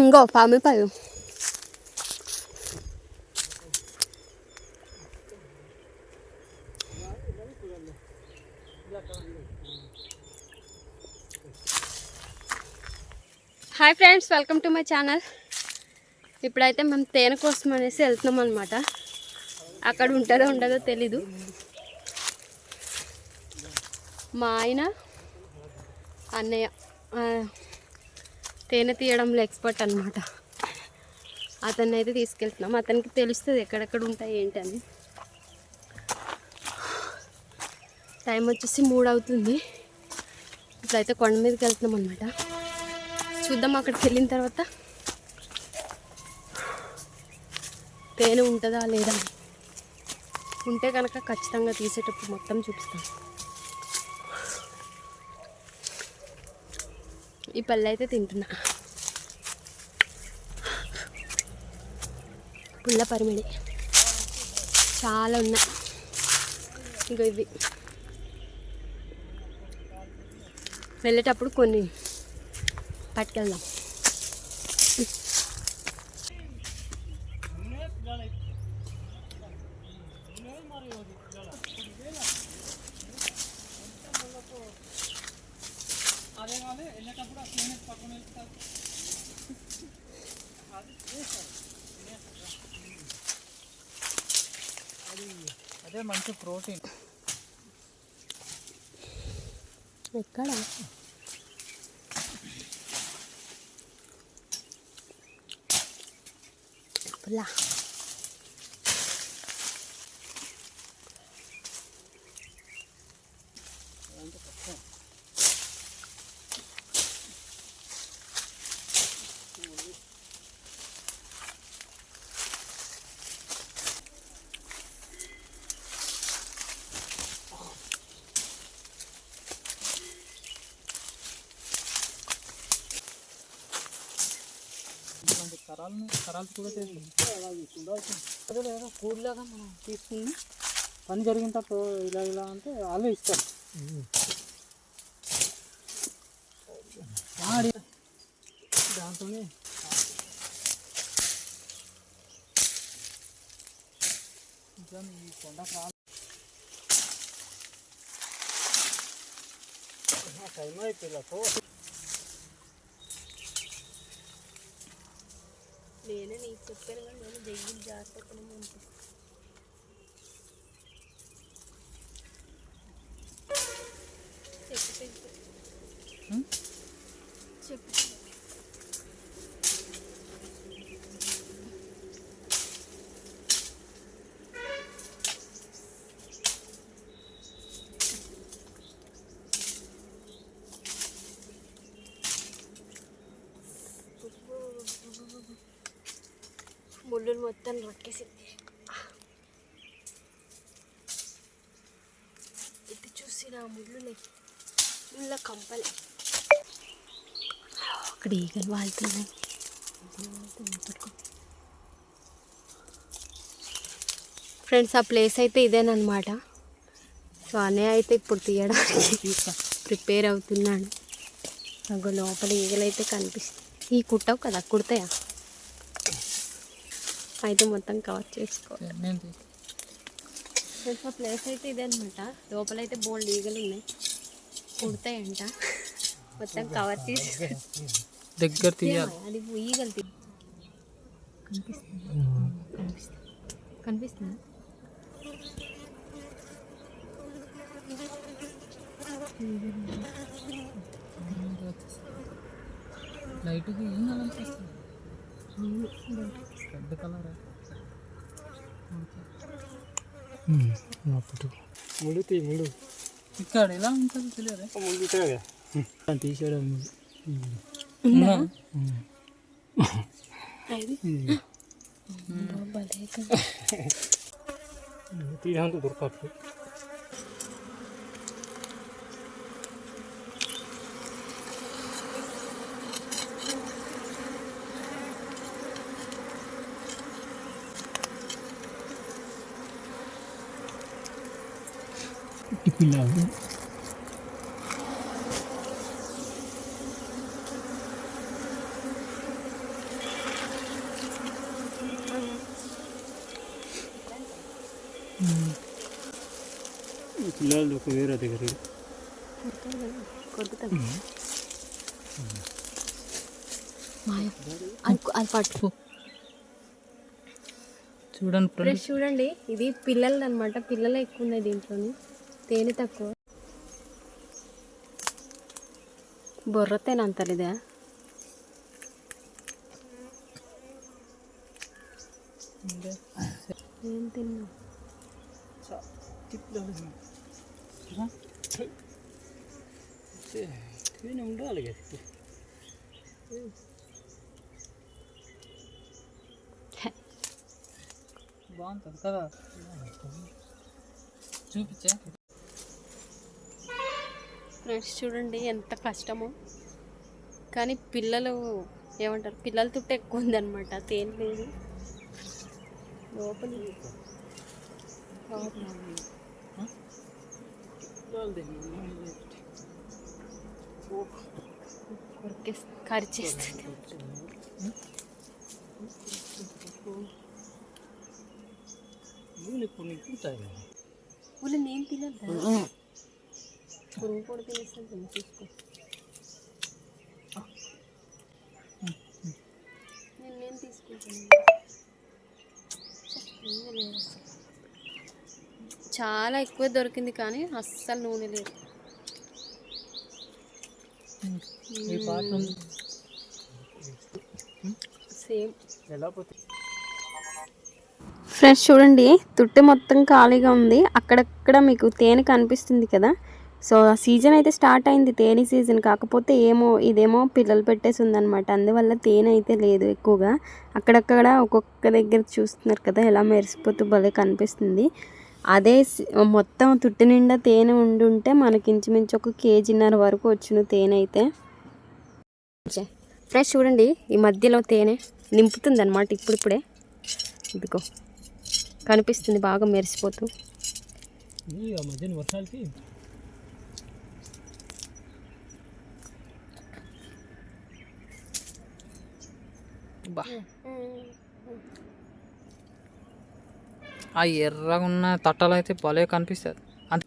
ఇంకో పామి పై hi friends welcome to my channel ఇప్పుడైతే మేము తేనె కోసం అనేసి వెళ్తున్నాం అనమాట అక్కడ ఉంటుందో ఉండదో తెలీదు. మా ఆయన అన్నయ్య తేనె తీయడంలో ఎక్స్పర్ట్ అనమాట అతన్ని అయితే తీసుకెళ్తున్నాం. అతనికి తెలుస్తుంది ఎక్కడెక్కడ ఉంటాయి ఏంటని. టైం వచ్చేసి మూడు అవుతుంది ఇప్పుడైతే కొండ మీదకి వెళ్తున్నాం అనమాట చూద్దాం అక్కడికి వెళ్ళిన తర్వాత తేనె ఉంటుందా లేదా ఉంటే కనుక ఖచ్చితంగా తీసేటప్పుడు మొత్తం చూపిస్తాను ఈ పళ్ళు అయితే తింటున్నా. పుల్ల పరిమిడి. చాలా ఉన్నాయి. ఇంకో ఇవి. వెళ్ళేటప్పుడు కొన్ని పట్టుకెళ్దాం. అదే మంచి ప్రోటీన్. ఎక్కడ? పుల్ల ఇట్లాంటి కరాలని కరాలు కూడా అదే లేదా కూడిలాగా మనం తీసుకుని పని జరిగిన తర్వాత ఇలా ఇలా అంటే వాళ్ళే ఇస్తారు. వాడి దాంతోనే నిజం ఈ కొండ రాలి టైం అయిపోయింది నేనే నీకు చెప్పాను కానీ నేను దెయ్యం జాగ్రత్త చెప్పు చెప్పు. ముళ్ళు మొత్తం రొక్కేసింది. ఇది చూసి నా ముళ్ళుని ముళ్ళ కంపలే. అక్కడ ఈగలు వాళ్తున్నాయి ఫ్రెండ్స్ ఆ ప్లేస్ అయితే ఇదేనమాట సో అన్నయ్య అయితే ఇప్పుడు తీయడానికి ప్రిపేర్ అవుతున్నాడు. నాకు లోపల ఈగలైతే కనిపిస్తాయి ఈ కుట్టవు కదా కుడతాయా? అయితే మొత్తం కవర్ చేసుకోవాలి. ప్లేస్ అయితే ఇదే అనమాట లోపలైతే బోల్డ్ ఈగలు ఉన్నాయి. కుడతాయంట. మొత్తం కవర్ చేసి దగ్గర తీయాలి. అది ఈగలు తీ కనిపిస్తుంది? కనిపిస్తుంది? కనిపిస్తుంది లైట్గా ఏం అనిపిస్తుంది రెడ్ కలర్ ముళ్ళు తీ ముళ్ళు ఇక్కడ ఎలా ఉంటుందో తెలియదు ముళ్ళు ఇటే తీసేయడం అది తీయడానికి దొరకదు మట్టి పిల్లలు పిల్లలు ఒక వేరే దగ్గర చూడండి చూడండి ఇది పిల్లలు అనమాట పిల్లలు ఎక్కువ ఉన్నాయి దీంట్లోని. తేనె తక్కువ. బొర్ర తేనె అంతలేదా? ఏం తిన్నా ఉండాలి కదా బాగుంటుంది కదా. చూపించే. ఫ్రెండ్స్ చూడండి ఎంత కష్టమో కానీ పిల్లలు ఏమంటారు పిల్లల తుట్టు ఎక్కువ ఉందన్నమాట తేనె లేదు లోపలి ఇప్పుడు వాళ్ళు నేను తినద్దా పురుగు కూడా చూసుకో నేను నేను తీసుకుంటాను. చాలా ఎక్కువ దొరికింది కానీ అస్సలు నూనె లేదు. ఈ పాట సేమ్. ఎలా పోతే? ఫ్రెండ్స్ చూడండి తుట్టి మొత్తం ఖాళీగా ఉంది. అక్కడక్కడ మీకు తేనె కనిపిస్తుంది కదా సో ఆ సీజన్ అయితే స్టార్ట్ అయింది తేనె సీజన్. కాకపోతే ఏమో ఇదేమో పిల్లలు పెట్టేసి ఉందన్నమాట అందువల్ల తేనె అయితే లేదు ఎక్కువగా. అక్కడక్కడ ఒక్కొక్క దగ్గర చూస్తున్నారు కదా ఎలా మెరిసిపోతూ భలే కనిపిస్తుంది. అదే మొత్తం తుట్టి నిండా తేనె ఉండుంటే మనకి ఇంచుమించు ఒక కేజీన్నర వరకు వచ్చిన తేనె అయితే. ఫ్రెష్ చూడండి ఈ మధ్యలో తేనె నింపుతుంది అనమాట ఇప్పుడిప్పుడే. ఇదిగో కనిపిస్తుంది బాగా మెరిసిపోతూ ఈ ఆ మధ్యన వర్షాలకి బా ఆ ఎర్రగా ఉన్న తట్టలు అయితే భలే కనిపిస్తుంది. అంత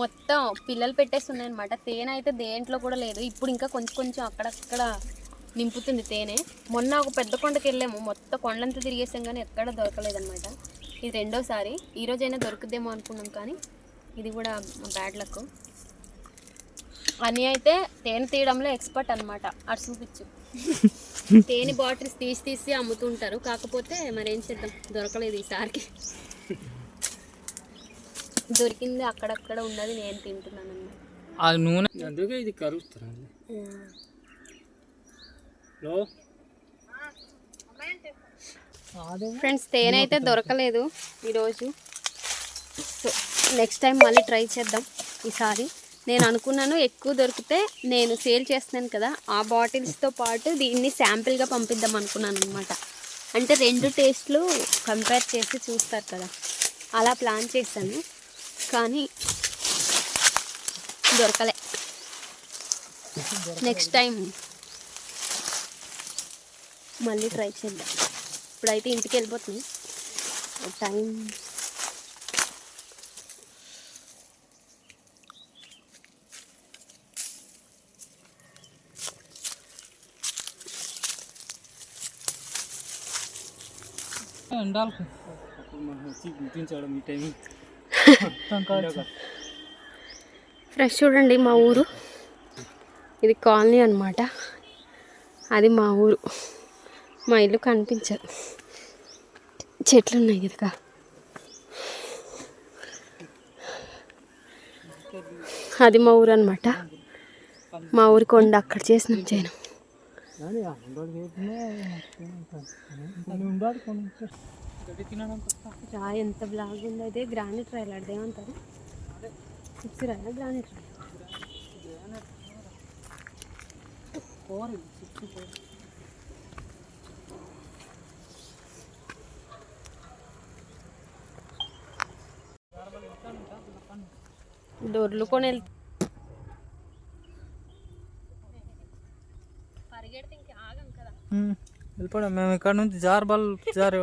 మొత్తం పిల్లలు పెట్టేస్తున్నాయి అనమాట తేనె అయితే దేంట్లో కూడా లేదు. ఇప్పుడు ఇంకా కొంచెం కొంచెం అక్కడక్కడ నింపుతుంది తేనె. మొన్న ఒక పెద్ద కొండకి వెళ్ళాము మొత్తం కొండంతా తిరిగేసాం కానీ ఎక్కడ దొరకలేదన్నమాట. ఇది రెండోసారి. ఈ రోజైనా దొరుకుద్దేమో అనుకున్నాం కానీ ఇది కూడా బ్యాడ్ లక్. అని అయితే తేనె తీయడంలో ఎక్స్పర్ట్ అనమాట అటు చూపించు. తేనె బాటిల్స్ తీసి తీసి అమ్ముతుంటారు. కాకపోతే మరి ఏం చేద్దాం? దొరకలేదు ఈసారికి దొరికింది అక్కడక్కడ ఉన్నది నేను తింటున్నాను. అన్నమాట ఆ నూనె అందుకే ఇది ఫ్రెండ్స్ తేనె అయితే దొరకలేదు ఈరోజు. సో నెక్స్ట్ టైం మళ్ళీ ట్రై చేద్దాం ఈసారి. నేను అనుకున్నాను ఎక్కువ దొరికితే నేను సేల్ చేస్తున్నాను కదా ఆ బాటిల్స్తో పాటు దీన్ని శాంపిల్గా పంపిద్దాం అనుకున్నాను అనమాట అంటే రెండు టేస్ట్లు కంపేర్ చేసి చూస్తారు కదా. అలా ప్లాన్ చేశాను. కానీ దొరకలే. నెక్స్ట్ టైం మళ్ళీ ట్రై చేద్దాం. ఇప్పుడైతే ఇంటికి వెళ్ళిపోతుంది టైం ఫ్రెష్ చూడండి మా ఊరు. ఇది కాలనీ అనమాట అది మా ఊరు. మా ఇల్లు కనిపించదు. చెట్లు ఉన్నాయి కదా అది మా ఊరు అనమాట మా ఊరి కొండ అక్కడ చేసినాం చేయను రా ఎంత బ్లాగ్ ఉంది అయితే గ్రానైట్ రాయలు అదేమంటారు సిక్స్ రాయలా గ్రానైట్ రాయలు? ఫోర్ ఇది, సిక్స్ ఫోర్. డొర్లు కొని వెళ్తా వెళ్ళిపోవడం మేము ఇక్కడ నుంచి జార్బల్ జారు